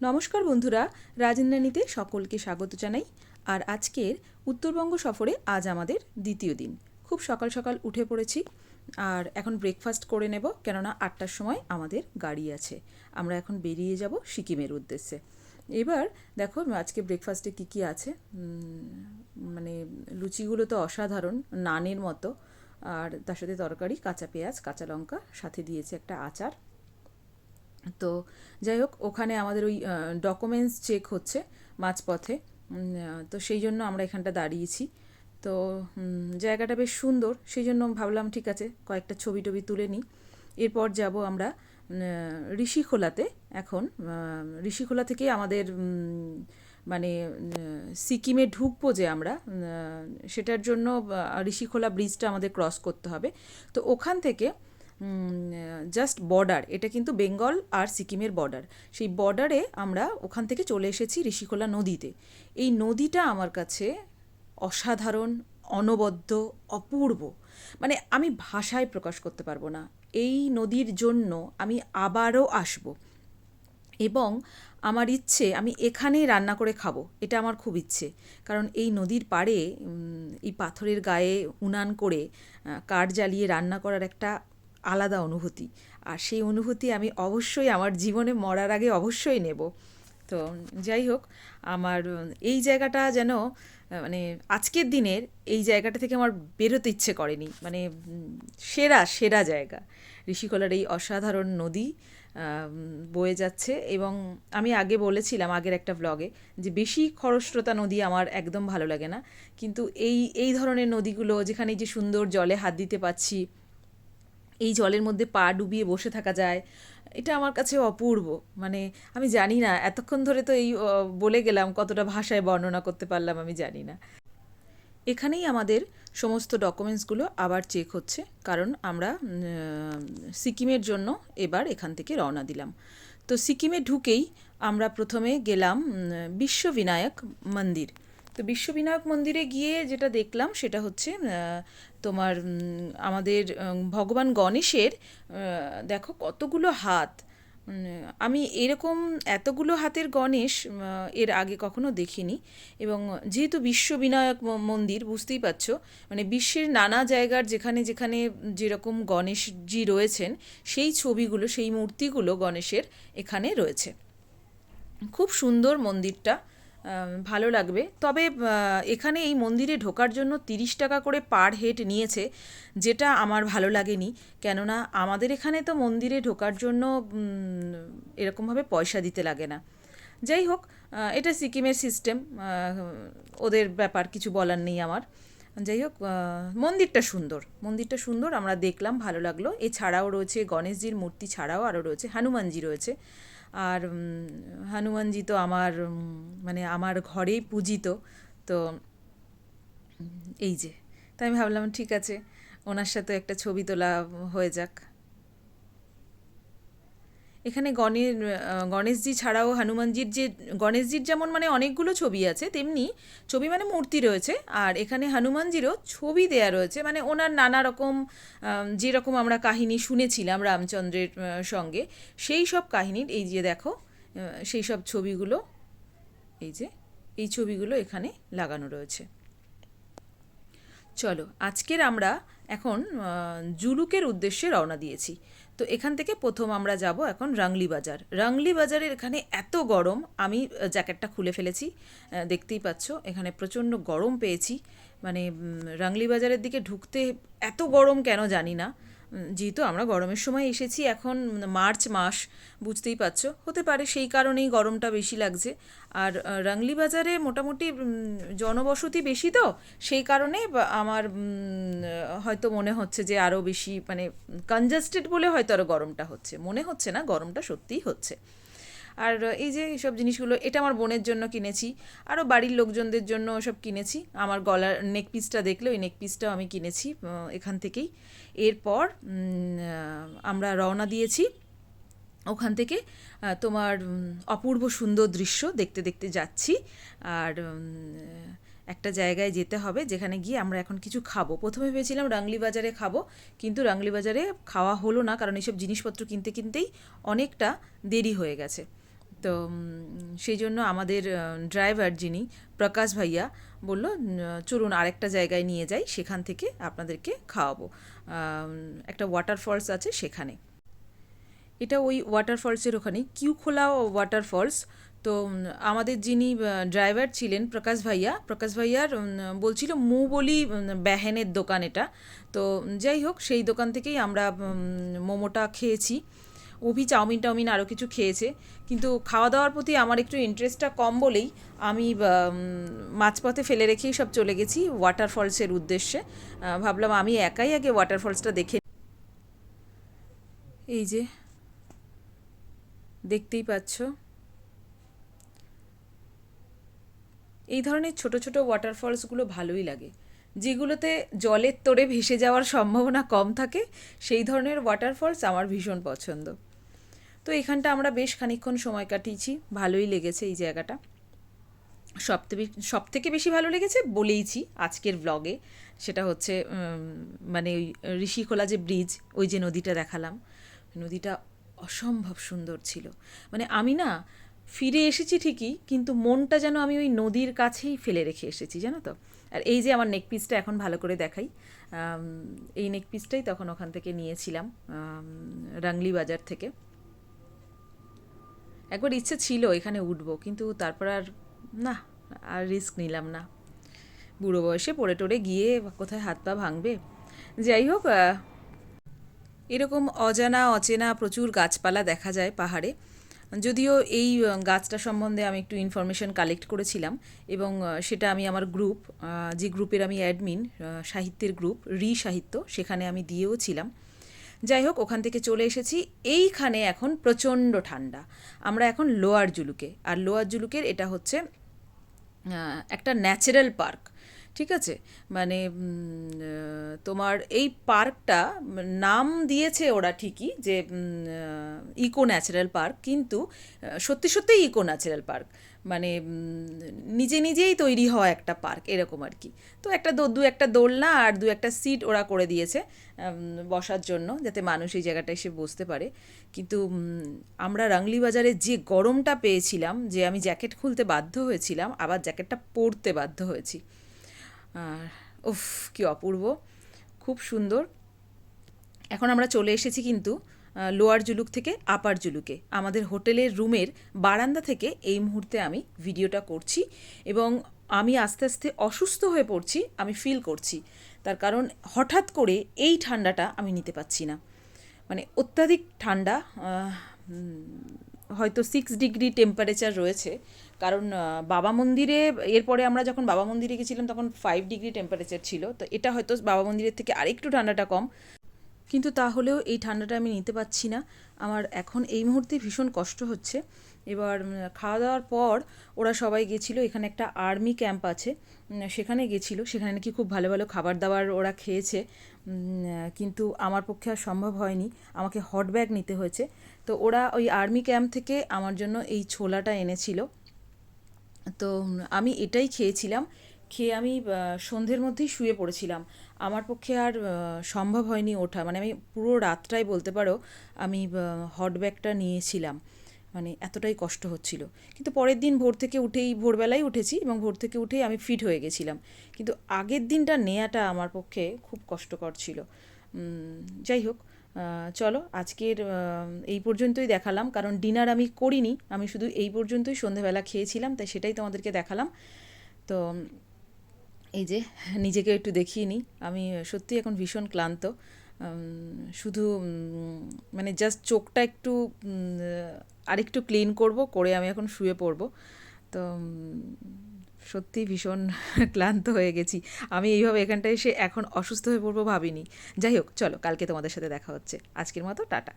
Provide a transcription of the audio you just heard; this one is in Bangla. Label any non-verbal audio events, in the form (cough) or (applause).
নমস্কার বন্ধুরা রাজেন্দ্রানীতে সকলকে স্বাগত জানাই। আর আজকের উত্তরবঙ্গ সফরে আজ আমাদের দ্বিতীয় দিন। খুব সকাল সকাল উঠে পড়েছি, আর এখন ব্রেকফাস্ট করে নেব, কেননা আটটার সময় আমাদের গাড়ি আছে। আমরা এখন বেরিয়ে যাব সিকিমের উদ্দেশ্যে। এবার দেখো, আজকে ব্রেকফাস্টে কী কী আছে। মানে লুচিগুলো তো অসাধারণ, নানের মতো। আর তার সাথে তরকারি, কাঁচা পেঁয়াজ, কাঁচা লঙ্কা, সাথে দিয়েছে একটা আচার। তো যাই হোক, ওখানে আমাদের ওই ডকুমেন্টস চেক হচ্ছে মাঝপথে। তো সেই জন্য আমরা এখানটা দাঁড়িয়েছি। তো জায়গাটা বেশ সুন্দর, সেই জন্য ভাবলাম ঠিক আছে, কয়েকটা ছবি টবি তুলে নিই। এরপর যাব আমরা ঋষিখোলাতে এখন। ঋষিখোলা থেকে আমাদের মানে সিকিমে ঢুকবো যে আমরা সেটার জন্য ঋষিখোলা ব্রিজটা আমাদের ক্রস করতে হবে। তো ওখান থেকে জাস্ট বর্ডার এটা কিন্তু বেঙ্গল আর সিকিমের বর্ডার সেই বর্ডারে আমরা ওখান থেকে চলে এসেছি ঋষিকোলা নদীতে। এই নদীটা আমার কাছে অসাধারণ, অনবদ্য, অপূর্ব। মানে আমি ভাষায় প্রকাশ করতে পারব না। এই নদীর জন্য আমি আবারও আসব। এবং আমার ইচ্ছে, আমি এখানেই রান্না করে খাব। এটা আমার খুব ইচ্ছে। কারণ এই নদীর পাড়ে এই পাথরের গায়ে উনান করে কাঠ জ্বালিয়ে রান্না করার একটা আলাদা অনুভূতি। আর সেই অনুভূতি আমি অবশ্যই আমার জীবনে মরার আগে অবশ্যই নেব। তো যাই হোক, আমার এই জায়গাটা যেন মানে আজকের দিনের এই জায়গাটা থেকে আমার বেরোতে ইচ্ছে করেনি। মানে সেরা সেরা জায়গা। ঋষিকলার এই অসাধারণ নদী বয়ে যাচ্ছে এবং আমি আগে বলেছিলাম আগের একটা ব্লগে যে বেশি খরস্রোতা নদী আমার একদম ভালো লাগে না। কিন্তু এই এই ধরনের নদীগুলো যেখানে যে সুন্দর জলে হাত দিতে পাচ্ছি এই জলের মধ্যে পা ডুবিয়ে বসে থাকা যায়। এটা আমার কাছে অপূর্ব। মানে আমি জানি না, এতক্ষণ ধরে তো এই বলে গেলাম কতটা ভাষায় বর্ণনা করতে পারলাম, আমি জানি না। এখানেই আমাদের সমস্ত ডকুমেন্টসগুলো আবার চেক হচ্ছে, কারণ আমরা সিকিমের জন্য এবার এখান থেকে রওনা দিলাম। তো সিকিমে ঢুকেই আমরা প্রথমে গেলাম বিশ্ববিনায়ক মন্দির। তো বিশ্ববিনায়ক মন্দিরে গিয়ে যেটা দেখলাম সেটা হচ্ছে তোমার আমাদের ভগবান গণেশের দেখো কতগুলো হাত। আমি এরকম এতগুলো হাতের গণেশ এর আগে কখনো দেখিনি। এবং যেহেতু বিশ্ববিনায়ক মন্দির, বুঝতেই পারছ মানে বিশ্বের নানা জায়গার যেখানে যেখানে যেরকম গণেশজি রয়েছেন, সেই ছবিগুলো, সেই মূর্তিগুলো গণেশের এখানে রয়েছে। খুব সুন্দর মন্দিরটা। ভালো লাগবে। তবে এখানে এই মন্দিরে ঢোকার জন্য তিরিশ টাকা করে পার হেড নিয়েছে, যেটা আমার ভালো লাগেনি। কেননা, আমাদের এখানে তো মন্দিরে ঢোকার জন্য এরকমভাবে পয়সা দিতে লাগে না। যাই হোক এটা সিকিমের সিস্টেম ওদের ব্যাপার কিছু বলার নেই আমার। যাই হোক মন্দিরটা সুন্দর। মন্দিরটা সুন্দর, আমরা দেখলাম, ভালো লাগল। এছাড়াও রয়েছে গণেশজির মূর্তি ছাড়াও আরও রয়েছে, হনুমানজি রয়েছে। আর হনুমানজি তো আমার মানে আমার ঘরেই পূজিত তো এই যে। তাই আমি ভাবলাম ঠিক আছে ওনার সাথে একটা ছবি তোলা হয়ে যাক। এখানে আহ, গণেশজি ছাড়াও হনুমানজির যে গণেশজির যেমন মানে অনেকগুলো ছবি আছে তেমনি ছবি মানে মূর্তি রয়েছে আর এখানে হনুমানজিরও ছবি দেয়া রয়েছে মানে ওনার নানা রকম যেরকম আমরা কাহিনী শুনেছিলাম রামচন্দ্রের সঙ্গে সেই সব কাহিনীর এই যে দেখো সেই সব ছবিগুলো এই যে, এই ছবিগুলো এখানে লাগানো রয়েছে। চলো, আজকের আমরা এখন জুলুকের উদ্দেশ্যে রওনা দিয়েছি। তো এখান থেকে প্রথম আমরা যাব এখন রাংলি বাজার। রাংলি বাজারের এখানে এত গরম, আমি জ্যাকেটটা খুলে ফেলেছি। দেখতেই পাচ্ছ, এখানে প্রচণ্ড গরম পেয়েছি। মানে রাংলি বাজারের দিকে ঢুকতে এত গরম কেন জানি না। যেহেতু আমরা গরমের সময় এসেছি, এখন মার্চ মাস, বুঝতেই পারছ? হতে পারে সেই কারণেই গরমটা বেশি লাগছে। আর রাংলি বাজারে মোটামুটি জনবসতি বেশি তো, সেই কারণে আমার হয়তো মনে হচ্ছে যে আরও বেশি মানে কনজাস্টেড বলে হয়তো আরও গরমটা হচ্ছে। মনে হচ্ছে না, গরমটা সত্যিই হচ্ছে। আর এই যে সব জিনিসগুলো, এটা আমার বোনের জন্য কিনেছি। আরও বাড়ির লোকজনদের জন্য সব কিনেছি। আমার গলার নেক পিসটা দেখলে ওই নেক পিসটাও আমি কিনেছি এখান থেকেই। এরপর আমরা রওনা দিয়েছি। ওখান থেকে তোমার অপূর্ব সুন্দর দৃশ্য দেখতে দেখতে যাচ্ছি। আর একটা জায়গায় যেতে হবে, যেখানে গিয়ে আমরা এখন কিছু খাব। প্রথমে ভেবেছিলাম রাংলি বাজারে খাব, কিন্তু রাংলি বাজারে খাওয়া হলো না, কারণ এইসব জিনিসপত্র কিনতে কিনতেই অনেকটা দেরি হয়ে গেছে। তো সেই জন্য আমাদের ড্রাইভার যিনি প্রকাশ ভাইয়া বলল চলুন আরেকটা জায়গায় নিয়ে যাই সেখান থেকে আপনাদেরকে খাওয়াবো। একটা ওয়াটারফলস আছে সেখানে। এটা ওই ওয়াটারফলসের ওখানে কিউখোলা ওয়াটারফলস তো আমাদের যিনি ড্রাইভার ছিলেন প্রকাশ ভাইয়া প্রকাশ ভাইয়ার বলছিল মু বলি উম, বেহেনের দোকান এটা। তো যাই হোক সেই দোকান থেকেই আমরা মোমোটা খেয়েছি। অভি চাউমিন টাউমিন আরও কিছু খেয়েছে। কিন্তু খাওয়া দাওয়ার প্রতি আমার একটু ইন্টারেস্টটা কম বলেই আমি মাঝপথে ফেলে রেখেই সব চলে গেছি ওয়াটারফলসের উদ্দেশ্যে। ভাবলাম আমি একাই আগে ওয়াটারফলসটা দেখে এই যে, দেখতেই পাচ্ছ। এই ধরনের ছোট ছোট ওয়াটারফলসগুলো ভালোই লাগে। যেগুলোতে জলের তোড়ে ভেসে যাওয়ার সম্ভাবনা কম থাকে, সেই ধরনের ওয়াটারফলস আমার ভীষণ পছন্দ। তো এখানটা আমরা বেশ খানিকক্ষণ সময় কাটিয়েছি, ভালোই লেগেছে এই জায়গাটা। সব সব থেকে বেশি ভালো লেগেছে বলেইছি আজকের ব্লগে সেটা হচ্ছে মানে ওই ঋষিখোলা যে ব্রিজ ওই যে নদীটা দেখালাম। নদীটা অসম্ভব সুন্দর ছিল। মানে আমি না ফিরে এসেছি ঠিকই, কিন্তু মনটা যেন আমি ওই নদীর কাছেই ফেলে রেখে এসেছি, জানো তো? আর এই যে আমার নেক পিসটা এখন ভালো করে দেখাই এই নেক পিসটাই তখন ওখান থেকে নিয়েছিলাম রাংলি বাজার থেকে। একবার ইচ্ছে ছিল এখানে উঠবো, কিন্তু তারপর আর না, আর রিস্ক নিলাম না। বুড়ো বয়সে পড়ে টড়ে গিয়ে কোথায় হাত পা ভাঙবে? যাই হোক এরকম অজানা অচেনা প্রচুর গাছপালা দেখা যায় পাহাড়ে। যদিও এই গাছটা সম্বন্ধে আমি একটু ইনফরমেশন কালেক্ট করেছিলাম এবং সেটা আমি আমার গ্রুপ যে গ্রুপের আমি অ্যাডমিন সাহিত্যের গ্রুপ রি সাহিত্য, সেখানে আমি দিয়েও ছিলাম যাই হোক, ওখান থেকে চলে এসেছি। এইখানে এখন প্রচণ্ড ঠান্ডা। আমরা এখন লোয়ার জুলুকে, আর লোয়ার জুলুকের এটা হচ্ছে একটা ন্যাচারাল পার্ক ঠিক আছে? মানে তোমার এই পার্কটা নাম দিয়েছে ওরা ঠিকই যে ইকো ন্যাচারাল পার্ক, কিন্তু সত্যি সত্যিই ইকো ন্যাচারাল পার্ক। মানে নিজে নিজেই তৈরি হওয়া একটা পার্ক, এরকম আর কি। তো একটা দো- একটা দোলনা আর দু একটা সিট ওরা করে দিয়েছে বসার জন্য, যাতে মানুষ এই জায়গাটা এসে বসতে পারে। কিন্তু আমরা রাংলি বাজারে যে গরমটা পেয়েছিলাম, যে আমি জ্যাকেট খুলতে বাধ্য হয়েছিলাম, আবার জ্যাকেটটা পরতে বাধ্য হয়েছি। উফ, কি অপূর্ব। খুব সুন্দর। এখন আমরা চলে এসেছি কিন্তু লোয়ার জুলুক থেকে আপার জুলুকে। আমাদের হোটেলের রুমের বারান্দা থেকে এই মুহূর্তে আমি ভিডিওটা করছি এবং আমি আস্তে আস্তে অসুস্থ হয়ে পড়ছি, আমি ফিল করছি। তার কারণ হঠাৎ করে এই ঠান্ডাটা আমি নিতে পারছি না। মানে অত্যাধিক ঠান্ডা হয়তো সিক্স ডিগ্রি টেম্পারেচার রয়েছে। কারণ বাবা মন্দিরে, এরপরে আমরা যখন বাবা মন্দিরে গেছিলাম, তখন ফাইভ ডিগ্রি টেম্পারেচার ছিল। তো এটা হয়তো বাবা মন্দিরের থেকে আরেকটু ঠান্ডাটা কম। কিন্তু তাহলেও এই ঠান্ডাটা আমি নিতে পারছি না। আমার এখন এই মুহূর্তে ভীষণ কষ্ট হচ্ছে। এবার খাওয়া দাওয়ার পর ওরা সবাই গেছিল, এখানে একটা আর্মি ক্যাম্প আছে সেখানে গেছিল, সেখানে নাকি খুব ভালো ভালো খাবার দাবার ওরা খেয়েছে কিন্তু আমার পক্ষে আর সম্ভব হয়নি, আমাকে হট ব্যাগ নিতে হয়েছে, তো ওরা ওই আর্মি ক্যাম্প থেকে আমার জন্য এই ছোলাটা এনেছিল, তো আমি এটাই খেয়েছিলাম, খেয়ে আমি সন্ধ্যের মধ্যেই শুয়ে পড়েছিলাম, আমার পক্ষে আর সম্ভব হয়নি ওঠা মানে আমি পুরো রাতটাই বলতে পারো, আমি হট ব্যাগটা নিয়েছিলাম মানে এতটাই কষ্ট হচ্ছিল। কিন্তু পরের দিন ভোর থেকে উঠেই, ভোরবেলায় উঠেছি এবং ভোর থেকে উঠেই আমি ফিট হয়ে গেছিলাম। কিন্তু আগের দিনটা নেওয়াটা আমার পক্ষে খুব কষ্টকর ছিল। যাই হোক চলো আজকের এই পর্যন্তই দেখালাম। কারণ ডিনার আমি করিনি, আমি শুধু এই পর্যন্তই সন্ধেবেলা খেয়েছিলাম, তাই সেটাই তোমাদেরকে দেখালাম। তো, এই যে, নিজেকে একটু দেখিয়ে নিই। আমি সত্যি এখন ভীষণ ক্লান্ত। শুধু মানে জাস্ট চোখটা একটু আরেকটু ক্লিন করব, করে আমি এখন শুয়ে পড়ব। তো সত্যি ভীষণ (laughs) ক্লান্ত হয়ে গেছি। আমি এইভাবে এখানটায় এসে এখন অসুস্থ হয়ে পড়ব ভাবিনি। যাই হোক, চলো, কালকে তোমাদের সাথে দেখা হচ্ছে। আজকের মতো, টাটা।